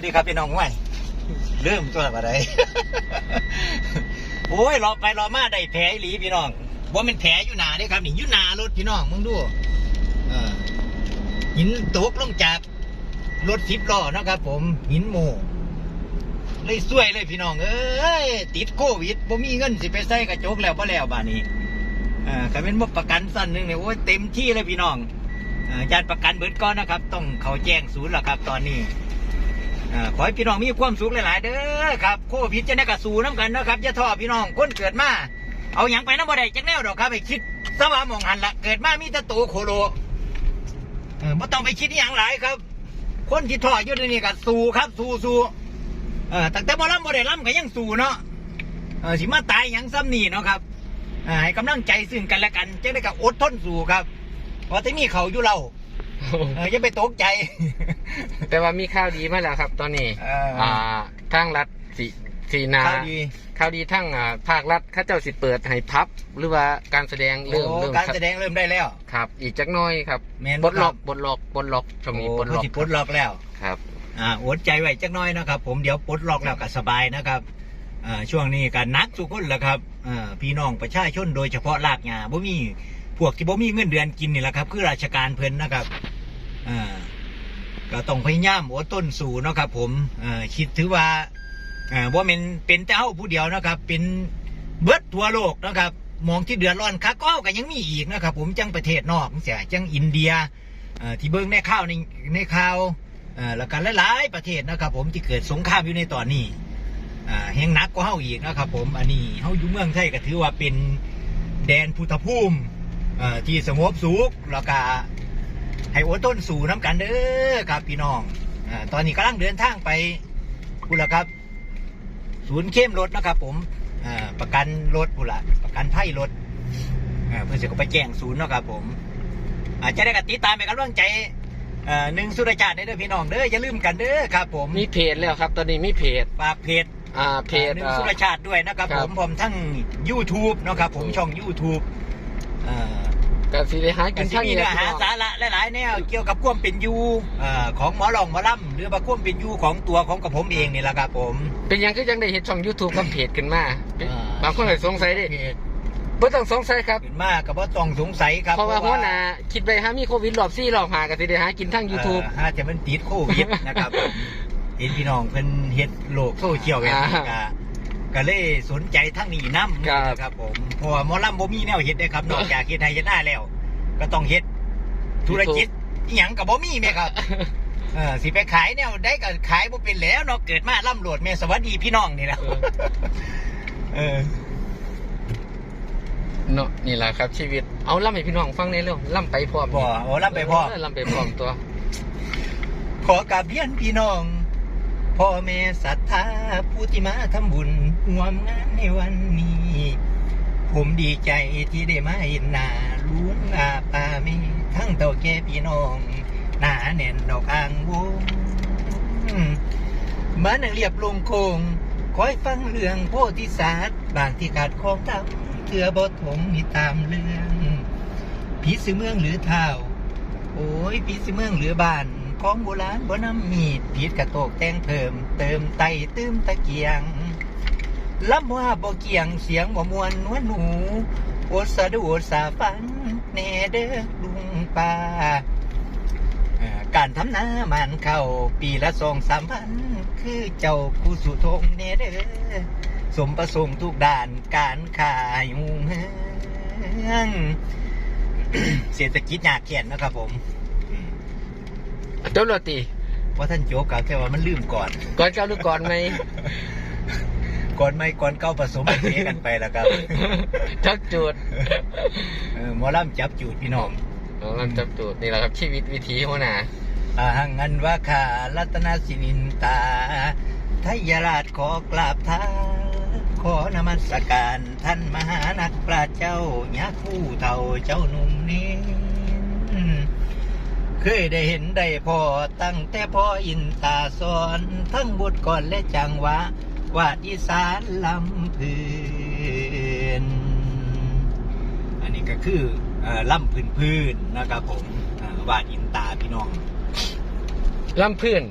วัสดีครับพี่น้องห้วยเริ่มตัวอะไรโอ้ยรอไปรอมาได้แผลหลีพี่น้องว่ามันแผลอยู่หนาเด้ครับนี่อยู่หนารถพี่น้องมึงดูหินตกลงจากรถสิบล้อนะครับ ผมหินโมเลยสวยเลยพี่น้องเอ้ยติดโควิดบ่มีเงินสิไปใส่กระจกแล้วบ่แล้วบ้านนี้อ่าก็เป็นบ่ประกันสั้นนึงเนี่ยโอ้ยเต็มที่เลยพี่น้องอ่าญาติประกันเบิดก่อนนะครับ ต้องเขาแจ้งศูนย์แล้วครับ ตอนนี้ ขอให้พี่น้องมีความสุขหลายๆ เด้อครับโควิดจะได้กระสูน้ำกันนะครับอย่าท้อพี่น้องคนเกิดมาเอาอย่างไปน้ำบ่ได้จักแนวดอกครับไปคิดสว่ามองหันละเกิดมามีแต่ตัวโคโลเออไม่ต้องไปคิดอย่างหลายครับ คนที่ท้ออยู่ในนี่ก็สู้ครับ สู้สู้เออแต่แต่บ่ล่ำบ่ได้ล่ำก็ยังสู้เนาะเออสิมาตายหยังซ้ำนี่เนาะครับอ่าให้กำลังใจซึ่งกันและกันจะได้กับอดทนสู้ครับเพราะที่มีเขาอยู่เรา เอออย่าไปตกใจ แต่ว่ามีข่าวดีมาแล้วครับ ตอนนี้เอออ่ อ่าทางรัฐสีสีนา ข่าวดีข่าวดีทั้งอ่าภาครัฐเข้าเจ้าสิเปิดให้พับ หรือว่าการแสดงเริ่มโอ้เริ่มการแสดงเริ่มได้แล้ว ครับ อีกจักหน้อยครับแม่นบดล็อกครับ บดล็อกบดล็อกช่วงนี้โอ้บดล็อกเขาสิปลดล็อกแล้ว ครับ อ่าอดใจไว้จักหน้อยนะครับ ผมเดี๋ยวปลดล็อกแล้วก็สบายนะครับอ่าช่วงนี้ก็หนักสุกคนแหละครับอ่าพี่น้องประชาชนโดยเฉพาะลากงาบ่มีพวกที่บ่มีเงินเดือนกินนี่แหละครับ คือราชการเพิ่นนะครับ อ่าก็ต้องพยายามอดต้นสู่เนาะครับ ผมอ่าคิดถือว่าอ่าว่าเป็นเป็นแต่เฮาผู้เดียวนะครับ เป็นเบิดทั่วโลกนะครับมองที่เดือดร้อนคักก็ก็ยังมีอีกนะครับ ผมจังประเทศนอกเสียจังอินเดียที่เบิ้งในข่าวในในข่าวแล้วกันหลายๆประเทศนะครับ ผมที่เกิดสงครามอยู่ในตอนนี้อ่าแห่งหนักก็เฮาอีกนะครับ ผมอันนี้เฮาอยู่เมืองไทยก็ถือว่าเป็นแดนพุทธภูมิที่สงบสุขแล้วก็ ให้อดต้นสู่น้ำกันเด้อครับพี่น้องอ่าตอนนี้กำลังเดินทางไปกุละครับ ศูนย์เข้มรถนะครับ ผมอ่าประกันรถกุละประกันไพ่รถอ่าเพื่อจะไปแจ้งศูนย์เนาะครับ ผม อาจจะได้กติดตามไปกำลังใจเอ่อหนึ่งสุรจารได้เด้อพี่น้องเด้ออย่าลืมกันเด้อครับ ผมมีเพจแล้วครับ ตอนนี้มีเพจฝากเพจอ่าเพจหนึ่งอ่าสุรชาติด้วยนะครับครัผบมผมทั้ง YouTube เนาะครับ ผมถูกช่อง YouTube อ่า กับสีได้หากักินนที่ทั้งมีนี้เนื้อพี่หาน้องสาระหลายๆแนวเกี่ยวกับความเป็นอยู่เอ่อของหมอหลองหมอลำหรือว่าความเป็นอยู่ของตัวของกับผมเองนี่แหละครับผม เป็นหยังก็ยังได้เห็นช่อง YouTube กับเพจขึ้นมาอ่า บางคนเลยสงสัยดิเพจบ่ต้องสงสัยครับ ขึ้นมากกับว่าต้องสงสัยครับเพราะว่าหัวหน้าคิดไปหามีโควิดรอบซี่รอบหาก็สิได้หากินทั้ง YouTube เอ่ออาจจะมันติดโควิดนะครับผมเห็นพี่น้องเพิ่นเฮ็ดโลกโซเชียลแบบนี้ก็ ก็เลยสนใจทั้งนี้นํครับ นะครับผมเพราะว่าหมอลำบ่มีแนวเฮ็ดได้ครับ นอกจากเฮ็ดให้เฮ็ดหน้าแล้ว ก็ต้องเฮ็ดธุรกิจอีหยังก็บ่มีแม่ครับเออสิไปขายแนวได้ก็ขายบ่เป็นแล้วเนาะเกิดมาร่ำรวดแม่สวัสดีพี่น้องนี่แหละเออ เออ เนาะนี่แหละครับ ชีวิตเอาล่ำให้พี่น้องฟังในเรื่องล่ำไปพร้อมบ่โอ้ร่ำไปพ่อเล่ำไปพร้อมตัว ขอกราบเรียนพี่น้อง พ่อแม่ศรัทธาผู้ที่มาทำบุญร่วมงานในวันนี้ ผมดีใจที่ได้มาเห็นหน้าลุงอาปาแม่ทั้งเต่าแก่พี่น้องหนาแน่นดอกอ่างวงมานังเรียบลงโคงคอยฟังเรื่องโพธิศาสตร์บางที่ขาดของทำเถื่อบทถมมีตามเรื่องผีสือเมืองหรือเท้าโอ้ยผีสิเมืองหรือบ้าน ของโบราณบ่นำมีดผิดกระโตกแต่งเพิ่ม เติมไตตื้มตะเกียงลำว่าบ่เกียงเสียงบ่มวนนวลหนูโอสะดูสาฟังแน่เด้อลุงป้าการทำนามันเข้าปีละสองสามพัน คือเจ้าผู้สุทงเน่เด้อสมประสงค์ทุกด้านการขายหูเมืองเศรษฐกิจยากแค้นนะครับผม เจ้าโรตีว่าท่านโจกกับแต่ว่ามันลืมก่อน ก่อนเก้าหรือก่อนไหมก่อนไม่ก่อนเก้าผสมไปเทกันไปแล้วครับจักจูดเออหมอล่ำจับจูดพี่น้องเอาล่ำจับจูดนี่แหละครับชีวิตวิถีหัวหน้าอาหังอันว่าขารัตนสินินตาทยราชขอกราบเท้าขอนมัสการท่านมหานักปราชญ์เจ้ายาคู่เท่าเจ้าหนุ่มนี้ เคยได้เห็นได้พอตั้งแต่พ่ออินตาสอนทั้งบทก่อนและจังหวะวาดอีสานลำพื้น อันนี้ก็คือเอ่อล่ำพื้นพื้นๆนะครับผมเอ่อวาดอินตาพี่น้องลำพื้น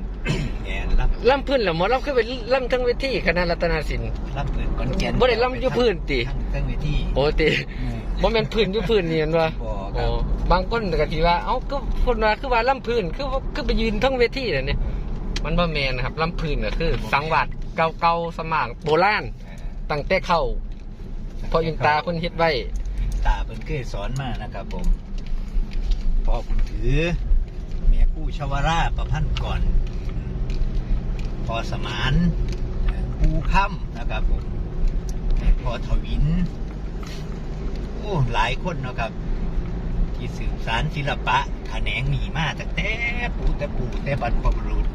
แอนรับลำพื้นแล้วหมอลำคือเป็นลำทั้งเวทีคณะรัตนศิลป์รับเงินก่อนเกียนบ่ได้ลำอยู่พื้นติทั้งทั้งเวทีโอ้ติอืม บ่แม่นพื้นอยู่พื้นนี่แม่นบ่บ่คโอ้รับบางคนก็สิว่าเอ้าก็คนว่าคือว่าลำพื้นคือว่าคือไปยืนทั้งเวทีน่ะเนี่ยมันบ่แม่นนะครับลำพื้นก็คือ สังวาสเก่าๆสมางโบราณตั้งแต่เข้าพออินตาเพิ่นเฮ็ดไว้ ตาเพิ่นเคยสอนมานะครับผมพ่อคุณถือแม่กู้ชวราประพันธ์ก่อนพอสมานเอ่อปูค่ำนะครับผมพอทวิน โอ้หลายคนเนาะครับ ที่สืบสารศิลปะแขนงหนีมาตั้งแต่ปูแต่ปูแต่บรรพบุรุษ